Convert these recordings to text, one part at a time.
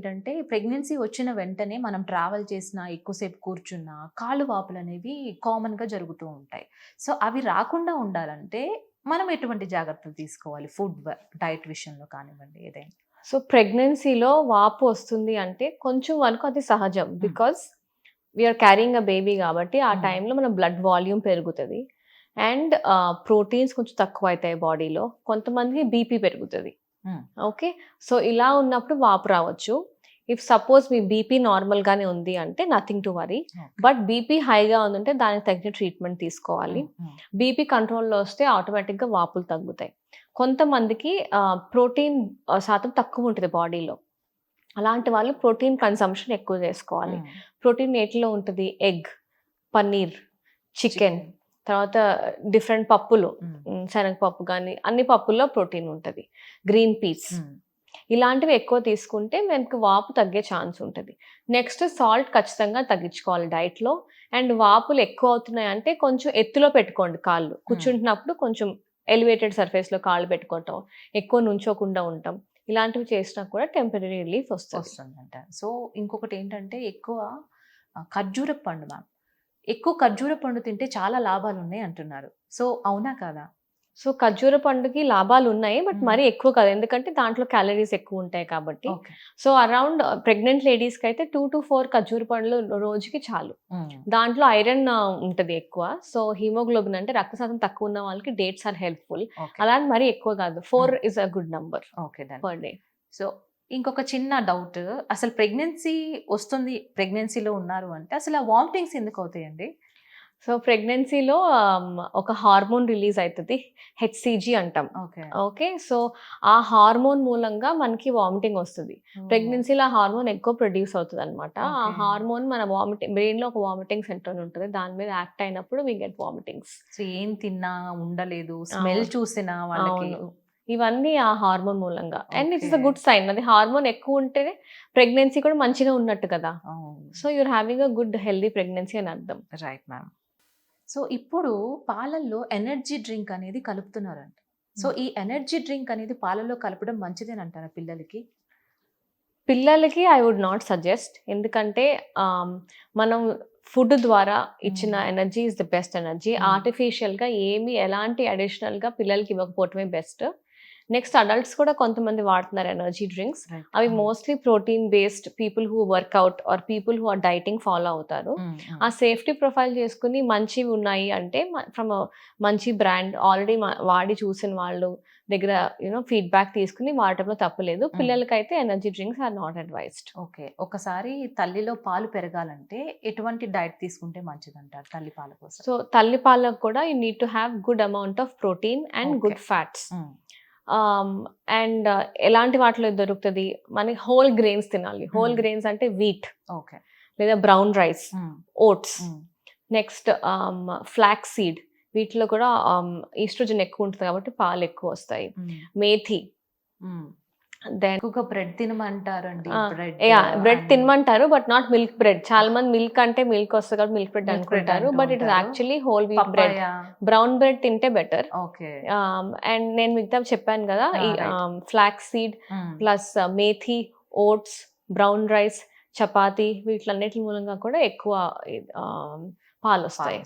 ఏంటంటే ప్రెగ్నెన్సీ వచ్చిన వెంటనే మనం ట్రావెల్ చేసినా ఎక్కువసేపు కూర్చున్నా కాళ్ళు వాపులు అనేవి కామన్గా జరుగుతూ ఉంటాయి. సో అవి రాకుండా ఉండాలంటే మనం ఎటువంటి జాగ్రత్తలు తీసుకోవాలి? ఫుడ్ డైట్ విషయంలో కానివ్వండి ఏదైనా. సో ప్రెగ్నెన్సీలో వాపు వస్తుంది అంటే కొంచెం వరకు అది సహజం. Because we are carrying a baby కాబట్టి ఆ. టైంలో మన బ్లడ్ వాల్యూమ్ పెరుగుతుంది. అండ్ ప్రోటీన్స్ కొంచెం తక్కువ అవుతాయి బాడీలో. కొంతమందికి బీపీ పెరుగుతుంది. ఓకే? సో ఇలా ఉన్నప్పుడు వాపు రావచ్చు. ఇఫ్ సపోజ్ మీ బీపీ నార్మల్గానే ఉంది అంటే nothing to worry but BP హైగా ఉందంటే దానికి తగిన ట్రీట్మెంట్ తీసుకోవాలి. బీపీ కంట్రోల్లో వస్తే ఆటోమేటిక్గా వాపులు తగ్గుతాయి. కొంతమందికి ప్రోటీన్ శాతం తక్కువ ఉంటుంది బాడీలో అలాంటి వాళ్ళు ప్రోటీన్ కన్సంప్షన్ ఎక్కువ చేసుకోవాలి. ప్రోటీన్ నేటిలో ఉంటుంది ఎగ్ పన్నీర్ చికెన్ తర్వాత డిఫరెంట్ పప్పులు ఉమ్, శనగపప్పు కానీ అన్ని పప్పుల్లో ప్రోటీన్ ఉంటుంది. గ్రీన్ పీస్ ఇలాంటివి ఎక్కువ తీసుకుంటే మనకు వాపు తగ్గే ఛాన్స్ ఉంటుంది. నెక్స్ట్ సాల్ట్ ఖచ్చితంగా తగ్గించుకోవాలి డైట్లో. అండ్ వాపులు ఎక్కువ అవుతున్నాయి అంటే కొంచెం ఎత్తులో పెట్టుకోండి కాళ్ళు. కూర్చుంటున్నప్పుడు కొంచెం ఎలివేటెడ్ సర్ఫేస్లో కాళ్ళు పెట్టుకోవటం ఎక్కువ నుంచోకుండా ఉండటం ఇలాంటివి చేసినా కూడా టెంపరీ రిలీఫ్ వస్తుంది. వస్తుందంట. సో ఇంకొకటి ఏంటంటే ఎక్కువ ఖర్జూర పండు మ్యామ్. ఎక్కువ ఖర్జూర పండు తింటే చాలా లాభాలు ఉన్నాయి అంటున్నారు. సో అవునా కాదా? సో ఖర్జూర పండుకి లాభాలు ఉన్నాయి బట్. మరీ ఎక్కువ కాదు. ఎందుకంటే దాంట్లో క్యాలరీస్ ఎక్కువ ఉంటాయి కాబట్టి. సో అరౌండ్ ప్రెగ్నెంట్ లేడీస్కి అయితే టూ టు ఫోర్ ఖర్జూర పండ్లు రోజుకి చాలు. దాంట్లో ఐరన్ ఉంటుంది ఎక్కువ. సో హీమోగ్లోబిన్ అంటే రక్తశాతం తక్కువ ఉన్న వాళ్ళకి డేట్స్ ఆర్ హెల్ప్ఫుల్. అలా మరీ ఎక్కువ కాదు. Four is a good number okay per day. So ఇంకొక చిన్న డౌట్. అసలు ప్రెగ్నెన్సీ వస్తుంది ప్రెగ్నెన్సీలో ఉన్నారు అంటే అసలు ఆ వామిటింగ్స్ ఎందుకు అవుతాయండి? సో ప్రెగ్నెన్సీలో ఒక హార్మోన్ రిలీజ్ అవుతుంది హెచ్సిజి అంటాం. ఓకే. ఓకే సో ఆ హార్మోన్ మూలంగా మనకి వామిటింగ్ వస్తుంది. ప్రెగ్నెన్సీలో ఆ హార్మోన్ ఎక్కువ ప్రొడ్యూస్ అవుతుంది అనమాట ఆ. హార్మోన్ మన వామిటింగ్ బ్రెయిన్లో ఒక వామిటింగ్ సెంటర్ ఉంటుంది దాని మీద యాక్ట్ అయినప్పుడు వి గెట్ వామిటింగ్స్. సో ఏం తిన్నా ఉండలేదు స్మెల్. చూసినా వాళ్ళకి. ఇవన్నీ ఆ హార్మోన్ మూలంగా. And it's a. Good sign. అది హార్మోన్ ఎక్కువ ఉంటేనే ప్రెగ్నెన్సీ కూడా మంచిగా ఉన్నట్టు కదా. So you're having a good healthy pregnancy అని అర్థం. Right ma'am. సో ఇప్పుడు పాలల్లో ఎనర్జీ డ్రింక్ అనేది కలుపుతున్నారంట. సో ఈ ఎనర్జీ డ్రింక్ అనేది పాలల్లో కలపడం మంచిదేనంటారా పిల్లలకి? పిల్లలకి ఐ వుడ్ నాట్ సజెస్ట్ ఎందుకంటే మనం ఫుడ్ ద్వారా ఇచ్చిన. Energy is the best energy. ఆర్టిఫిషియల్గా ఏమి ఎలాంటి అడిషనల్గా పిల్లలకి ఇవ్వకపోవటమే బెస్ట్ నెక్స్ట్ అడల్ట్స్ కూడా కొంతమంది వాడుతున్నారు ఎనర్జీ డ్రింక్స్ అవి mostly protein based people who workout are people who are dieting follow అవుతారు. ఆ సేఫ్టీ ప్రొఫైల్ చేసుకుని మంచివి ఉన్నాయి అంటే ఫ్రమ్ మంచి బ్రాండ్ ఆల్రెడీ వాడి చూసిన వాళ్ళు దగ్గర యూనో ఫీడ్బ్యాక్ తీసుకుని వాడటంలో తప్పలేదు. పిల్లలకైతే energy drinks are not advised okay. ఒకసారి తల్లిలో పాలు పెరగాలంటే ఎటువంటి డైట్ తీసుకుంటే మంచిదంటారు తల్లి పాల కోసం? సో తల్లి పాలకు కూడా you need to have good amount of protein and good. Fats. And Um, ఎలాంటి వాటిలో దొరుకుతుంది? మనకి హోల్ గ్రెయిన్స్ తినాలి. హోల్. గ్రెయిన్స్ అంటే వీట్ ఓకే. లేదా brown rice. Oats. Next flax seed వీటిలో కూడా ఈస్ట్రోజన్ ఎక్కువ ఉంటుంది కాబట్టి పాలు ఎక్కువ వస్తాయి. Mm. మేథి బ్రెడ్ తినమంటారండి బ్రెడ్ యా బ్రెడ్ తినమంటారు బట్ నాట్ మిల్క్ బ్రెడ్. చాలా మంది మిల్క్ అంటే మిల్క్ వస్తుంది కాబట్టి మిల్క్ బ్రెడ్ అనుకుంటారు but it is. Actually whole wheat bread. Brown bread తింటే బెటర్. ఓకే. అండ్ నేను మిగతా చెప్పాను కదా. Flax seed plus methi oats brown rice chapati వీటిలన్నిటి మూలంగా కూడా ఎక్కువ పాలు వస్తాయి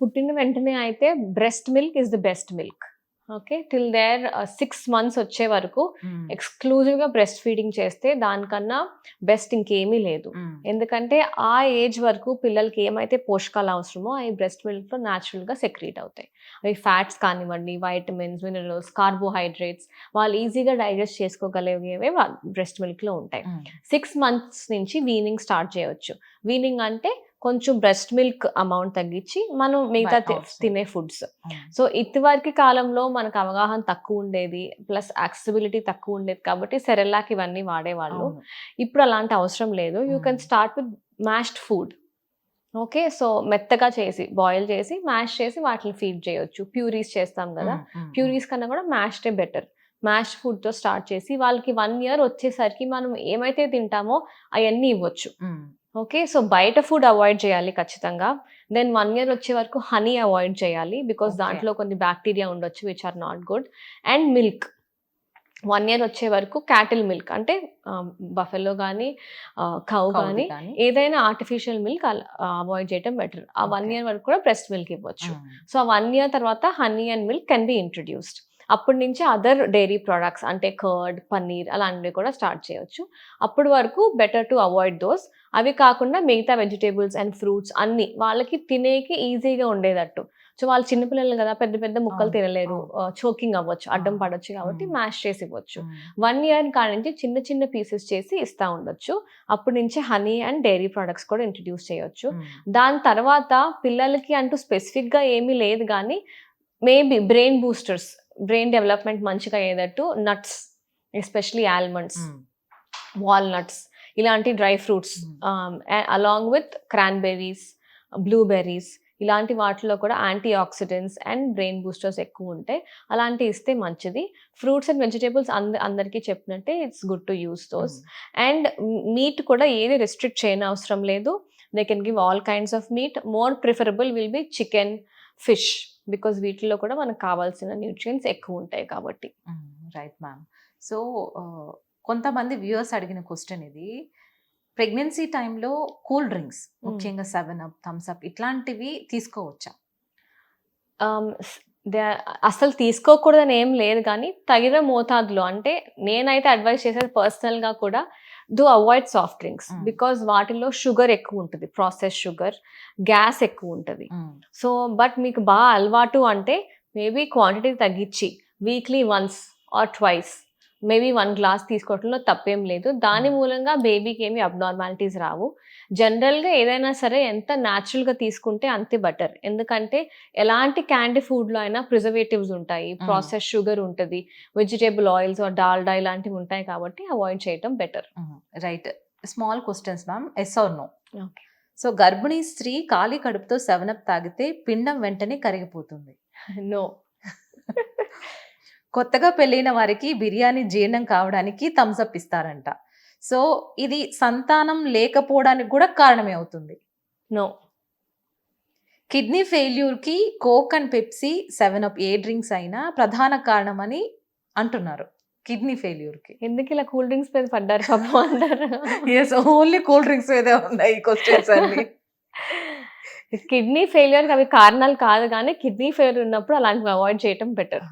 పుట్టిన వెంటనే అయితే breast milk is the best milk. Okay till their six months వచ్చే వరకు Mm. ఎక్స్క్లూజివ్గా బ్రెస్ట్ ఫీడింగ్ చేస్తే దానికన్నా బెస్ట్ ఇంకేమీ లేదు. ఎందుకంటే ఆ ఏజ్ వరకు పిల్లలకి ఏమైతే పోషకాలు అవసరమో అవి బ్రెస్ట్ మిల్క్లో న్యాచురల్గా సెక్రీట్ అవుతాయి అవి ఫ్యాట్స్ కానివ్వండి వైటమిన్స్ మినరల్స్ కార్బోహైడ్రేట్స్ వాళ్ళు ఈజీగా డైజెస్ట్ చేసుకోగలిగేవే బ్రెస్ట్ మిల్క్లో ఉంటాయి Mm. సిక్స్ మంత్స్ నుంచి వీనింగ్ స్టార్ట్ చేయవచ్చు వీనింగ్ అంటే కొంచెం బ్రెస్ట్ మిల్క్ అమౌంట్ తగ్గించి మనం మిగతా. తినే ఫుడ్స్. సో ఇదివరకు కాలంలో మనకు అవగాహన తక్కువ ఉండేది ప్లస్ యాక్సెసిబిలిటీ తక్కువ ఉండేది కాబట్టి సెరెల్లాక్ ఇవన్నీ వాడేవాళ్ళు. ఇప్పుడు అలాంటి అవసరం లేదు you can. Start with mashed food okay so మెత్తగా చేసి బాయిల్ చేసి మ్యాష్ చేసి వాటిని ఫీడ్ చేయొచ్చు ప్యూరీస్ చేస్తాం కదా. ప్యూరీస్ కన్నా కూడా మ్యాష్డే బెటర్ మ్యాష్ ఫుడ్తో స్టార్ట్ చేసి వాళ్ళకి వన్ ఇయర్ వచ్చేసరికి మనం ఏమైతే తింటామో అవన్నీ ఇవ్వచ్చు. ఓకే సో బయట ఫుడ్ అవాయిడ్ చేయాలి ఖచ్చితంగా. దెన్ వన్ ఇయర్ వచ్చే వరకు హనీ అవాయిడ్ చేయాలి బికాస్. దాంట్లో కొన్ని బ్యాక్టీరియా ఉండొచ్చు which are not good and milk one year వచ్చే వరకు క్యాటిల్ మిల్క్ అంటే బఫెలో కానీ కౌ కానీ ఏదైనా ఆర్టిఫిషియల్ మిల్క్ అవాయిడ్ చేయడం బెటర్ ఆ వన్. ఇయర్ వరకు కూడా బ్రెస్ట్ మిల్క్ ఇవ్వచ్చు. సో ఆ వన్ ఇయర్ తర్వాత honey and milk can be introduced అప్పటి నుంచి అదర్ డైరీ ప్రొడక్ట్స్ అంటే కర్డ్ పన్నీర్ అలాంటివి కూడా స్టార్ట్ చేయొచ్చు. అప్పటి వరకు బెటర్ టు అవాయిడ్ దోస్ అవి కాకుండా మిగతా వెజిటేబుల్స్ అండ్ ఫ్రూట్స్ అన్ని వాళ్ళకి తినేకి ఈజీగా ఉండేటట్టు. సో వాళ్ళు చిన్నపిల్లలు కదా పెద్ద పెద్ద ముక్కలు తినలేరు. చోకింగ్ అవ్వచ్చు అడ్డం. పడవచ్చు కాబట్టి. మ్యాష్ చేసి ఇవ్వచ్చు. వన్ ఇయర్ కాడ నుంచి చిన్న చిన్న పీసెస్ చేసి ఇస్తా ఉండొచ్చు. అప్పటి నుంచి హనీ అండ్ డైరీ ప్రొడక్ట్స్ కూడా ఇంట్రడ్యూస్ చేయొచ్చు. దాని తర్వాత పిల్లలకి అంటూ స్పెసిఫిక్గా ఏమీ లేదు కానీ maybe brain boosters brain development మంచిగా అయ్యేటట్టు నట్స్ ఎస్పెషలీ ఆల్మండ్స్ వాల్నట్స్ ఇలాంటి dry fruits along with cranberries blueberries ఇలాంటి వాటిలో కూడా antioxidants and brain boosters ఎక్కువ ఉంటాయి అలాంటివి ఇస్తే మంచిది. ఫ్రూట్స్ అండ్ వెజిటేబుల్స్ అంద అందరికీ చెప్పినట్టే it's good to use those and meat కూడా ఏది రెస్ట్రిక్ట్ చేయని అవసరం లేదు. They can give all kinds of meat more preferable will be chicken fish because వీటిలో కూడా మనకు కావాల్సిన న్యూట్రియన్స్ ఎక్కువ ఉంటాయి కాబట్టి. Right ma'am. సో కొంతమంది వ్యూవర్స్ అడిగిన క్వశ్చన్ ఇది. ప్రెగ్నెన్సీ టైంలో కూల్ డ్రింక్స్ ముఖ్యంగా సెవెన్ అప్ థమ్స్ అప్ ఇట్లాంటివి తీసుకోవచ్చా? అసలు తీసుకోకూడదని ఏం లేదు కానీ తగిన మోతాదులో అంటే నేనైతే అడ్వైస్ చేసేది పర్సనల్గా కూడా do avoid soft drinks Mm. Because వాటిలో షుగర్ ఎక్కువ ఉంటుంది ప్రాసెస్ షుగర్ గ్యాస్ ఎక్కువ ఉంటుంది సో బట్ మీకు బాగా అలవాటు అంటే మేబీ క్వాంటిటీ తగ్గించి weekly once or twice maybe one glass తీసుకోవడంలో తప్పేం లేదు. దాని Mm. మూలంగా బేబీకి ఏమి అబ్నార్మాలిటీస్ రావు. జనరల్గా ఏదైనా సరే ఎంత న్యాచురల్గా తీసుకుంటే అంతే బెటర్ ఎందుకంటే ఎలాంటి క్యాండీ ఫుడ్లో అయినా ప్రిజర్వేటివ్స్ ఉంటాయి. ప్రాసెస్ షుగర్ ఉంటుంది. వెజిటేబుల్ ఆయిల్స్ ఆర్ డాల్డా ఇలాంటివి ఉంటాయి కాబట్టి అవాయిడ్ చేయటం better right small questions ma'am yes or no so గర్భిణీ స్త్రీ ఖాళీ కడుపుతో సెవెన్ అప్ తాగితే పిండం వెంటనే కరిగిపోతుంది. నో కొత్తగా పెళ్ళైన వారికి బిర్యానీ జీర్ణం కావడానికి థమ్స్ అప్ ఇస్తారంట. సో ఇది సంతానం లేకపోవడానికి కూడా కారణమే అవుతుంది. No kidney ఫెయిల్యూర్కి Coke and Pepsi seven up A drinks అయినా ప్రధాన కారణమని అంటున్నారు. కిడ్నీ ఫెయిల్యూర్కి. ఎందుకు ఇలా కూల్ డ్రింక్స్ మీద పడ్డారు పాపం అంటారు ఎస్ ఓన్లీ కూల్ డ్రింక్స్ ఏదే ఉన్నాయి క్వశ్చన్స్ అన్ని. కిడ్నీ ఫెయిలియర్ అవి కారణాలు కాదు కానీ కిడ్నీ ఫెయిల్యూర్ ఉన్నప్పుడు అలాంటివి అవాయిడ్ చేయటం బెటర్.